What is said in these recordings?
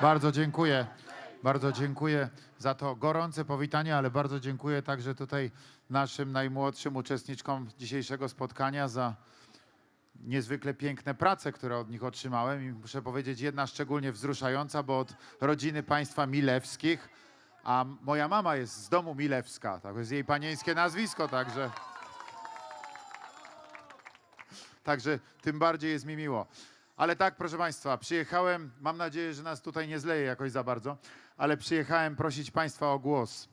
Bardzo dziękuję. Bardzo dziękuję za to gorące powitanie, ale bardzo dziękuję także tutaj naszym najmłodszym uczestniczkom dzisiejszego spotkania za niezwykle piękne prace, które od nich otrzymałem i muszę powiedzieć jedna szczególnie wzruszająca, bo od rodziny państwa Milewskich, a moja mama jest z domu Milewska, tak jest jej panieńskie nazwisko, także Także tym bardziej jest mi miło. Ale tak, proszę Państwa, przyjechałem, mam nadzieję, że nas tutaj nie zleje jakoś za bardzo, ale przyjechałem prosić Państwa o głos.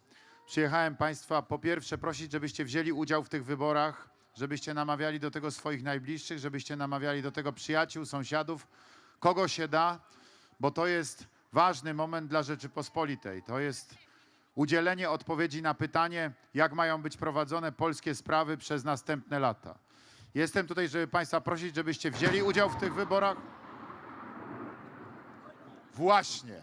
Przyjechałem Państwa po pierwsze prosić, żebyście wzięli udział w tych wyborach, żebyście namawiali do tego swoich najbliższych, żebyście namawiali do tego przyjaciół, sąsiadów, kogo się da, bo to jest ważny moment dla Rzeczypospolitej. To jest udzielenie odpowiedzi na pytanie, jak mają być prowadzone polskie sprawy przez następne lata. Jestem tutaj, żeby Państwa prosić, żebyście wzięli udział w tych wyborach. Właśnie.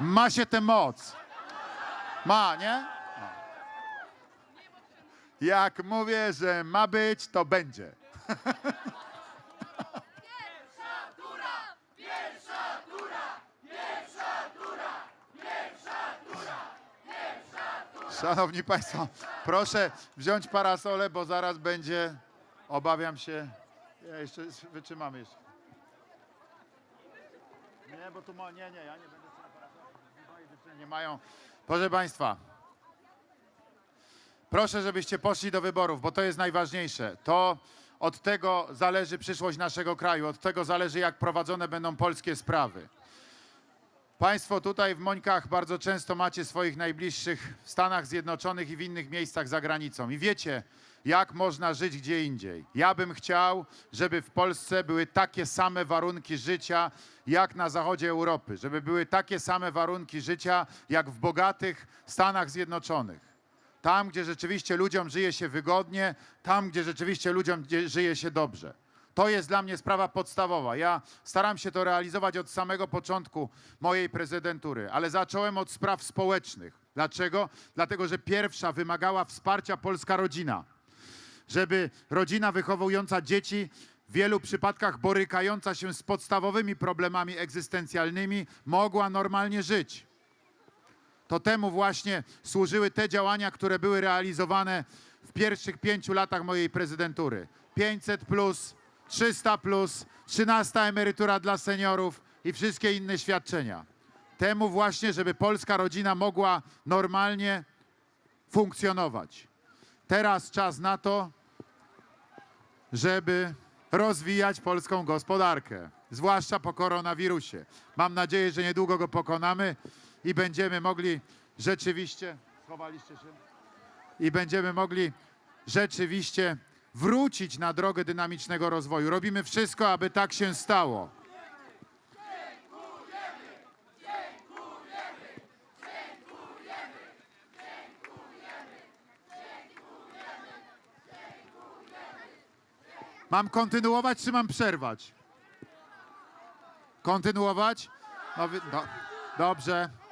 Ma się tę moc. Ma, nie? Jak mówię, że ma być, to będzie. Szanowni Państwo, proszę wziąć parasole, bo zaraz będzie, obawiam się, ja jeszcze wytrzymamy jeszcze. Nie, bo tu nie, nie, ja nie będę trzymał Nie mają. Proszę Państwa, proszę, żebyście poszli do wyborów, bo to jest najważniejsze. To od tego zależy przyszłość naszego kraju, od tego zależy, jak prowadzone będą polskie sprawy. Państwo tutaj w Mońkach bardzo często macie swoich najbliższych w Stanach Zjednoczonych i w innych miejscach za granicą. I wiecie, jak można żyć gdzie indziej. Ja bym chciał, żeby w Polsce były takie same warunki życia, jak na zachodzie Europy. Żeby były takie same warunki życia, jak w bogatych Stanach Zjednoczonych. Tam, gdzie rzeczywiście ludziom żyje się wygodnie, tam, gdzie rzeczywiście ludziom żyje się dobrze. To jest dla mnie sprawa podstawowa. Ja staram się to realizować od samego początku mojej prezydentury, ale zacząłem od spraw społecznych. Dlaczego? Dlatego, że pierwsza wymagała wsparcia polska rodzina. Żeby rodzina wychowująca dzieci, w wielu przypadkach borykająca się z podstawowymi problemami egzystencjalnymi, mogła normalnie żyć to temu właśnie służyły te działania, które były realizowane w pierwszych pięciu latach mojej prezydentury. 500 plus, 300 plus, 13 emerytura dla seniorów i wszystkie inne świadczenia. Temu właśnie, żeby polska rodzina mogła normalnie funkcjonować. Teraz czas na to, żeby rozwijać polską gospodarkę, zwłaszcza po koronawirusie. Mam nadzieję, że niedługo go pokonamy i będziemy mogli rzeczywiście. Schowaliście się? I będziemy mogli rzeczywiście wrócić na drogę dynamicznego rozwoju. Robimy wszystko, aby tak się stało. Mam kontynuować, czy mam przerwać? Kontynuować? No, do, dobrze.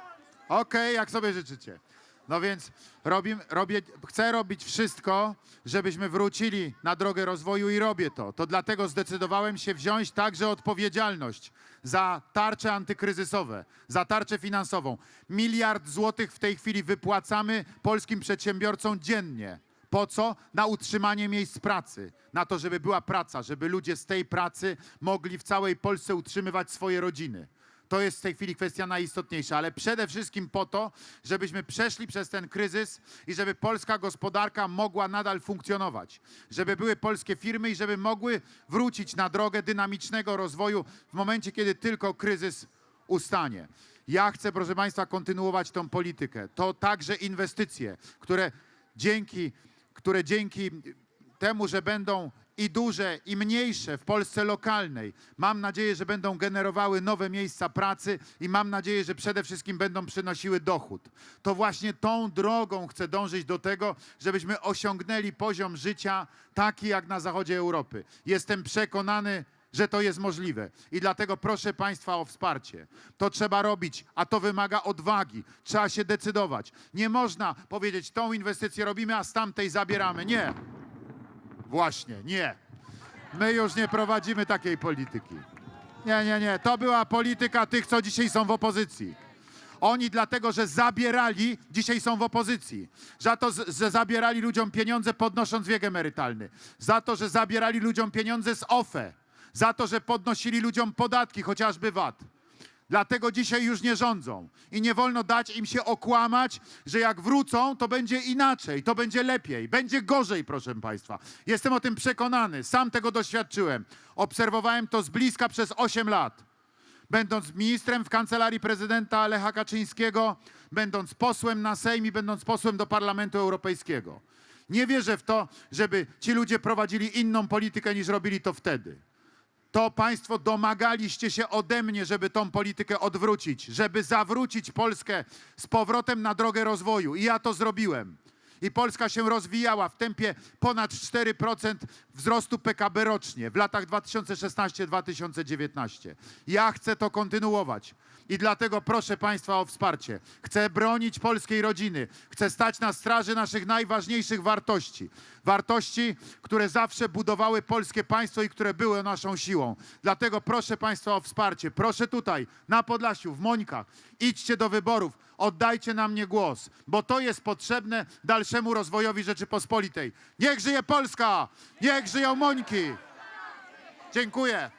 Okej, jak sobie życzycie. No więc robim, robię, chcę robić wszystko, żebyśmy wrócili na drogę rozwoju i robię to. To dlatego zdecydowałem się wziąć także odpowiedzialność za tarcze antykryzysowe, za tarczę finansową. Miliard złotych w tej chwili wypłacamy polskim przedsiębiorcom dziennie. Po co? Na utrzymanie miejsc pracy, na to, żeby była praca, żeby ludzie z tej pracy mogli w całej Polsce utrzymywać swoje rodziny. To jest w tej chwili kwestia najistotniejsza, ale przede wszystkim po to, żebyśmy przeszli przez ten kryzys i żeby polska gospodarka mogła nadal funkcjonować, żeby były polskie firmy i żeby mogły wrócić na drogę dynamicznego rozwoju w momencie, kiedy tylko kryzys ustanie. Ja chcę, proszę Państwa, kontynuować tą politykę. To także inwestycje, które dzięki, które dzięki temu, że będą i duże, i mniejsze w Polsce lokalnej, mam nadzieję, że będą generowały nowe miejsca pracy i mam nadzieję, że przede wszystkim będą przynosiły dochód. To właśnie tą drogą chcę dążyć do tego, żebyśmy osiągnęli poziom życia taki jak na zachodzie Europy. Jestem przekonany, że to jest możliwe. I dlatego proszę Państwa o wsparcie. To trzeba robić, a to wymaga odwagi. Trzeba się decydować. Nie można powiedzieć, tą inwestycję robimy, a z tamtej zabieramy. Nie. Właśnie, nie. My już nie prowadzimy takiej polityki. Nie, nie, nie. To była polityka tych, co dzisiaj są w opozycji. Oni dlatego, że zabierali, dzisiaj są w opozycji. Za to, że zabierali ludziom pieniądze podnosząc wiek emerytalny. Za to, że zabierali ludziom pieniądze z OFE. Za to, że podnosili ludziom podatki, chociażby VAT. Dlatego dzisiaj już nie rządzą. I nie wolno dać im się okłamać, że jak wrócą, to będzie inaczej, to będzie lepiej, będzie gorzej, proszę Państwa. Jestem o tym przekonany, sam tego doświadczyłem. Obserwowałem to z bliska przez 8 lat. Będąc ministrem w kancelarii prezydenta Lecha Kaczyńskiego, będąc posłem na Sejm i będąc posłem do Parlamentu Europejskiego. Nie wierzę w to, żeby ci ludzie prowadzili inną politykę niż robili to wtedy to państwo domagaliście się ode mnie, żeby tą politykę odwrócić, żeby zawrócić Polskę z powrotem na drogę rozwoju. I ja to zrobiłem. I Polska się rozwijała w tempie ponad 4% wzrostu PKB rocznie w latach 2016-2019. Ja chcę to kontynuować. I dlatego proszę Państwa o wsparcie. Chcę bronić polskiej rodziny. Chcę stać na straży naszych najważniejszych wartości. Wartości, które zawsze budowały polskie państwo i które były naszą siłą. Dlatego proszę Państwa o wsparcie. Proszę tutaj, na Podlasiu, w Mońkach. Idźcie do wyborów. Oddajcie na mnie głos, bo to jest potrzebne dalszemu rozwojowi Rzeczypospolitej. Niech żyje Polska! Niech żyją Mońki! Dziękuję.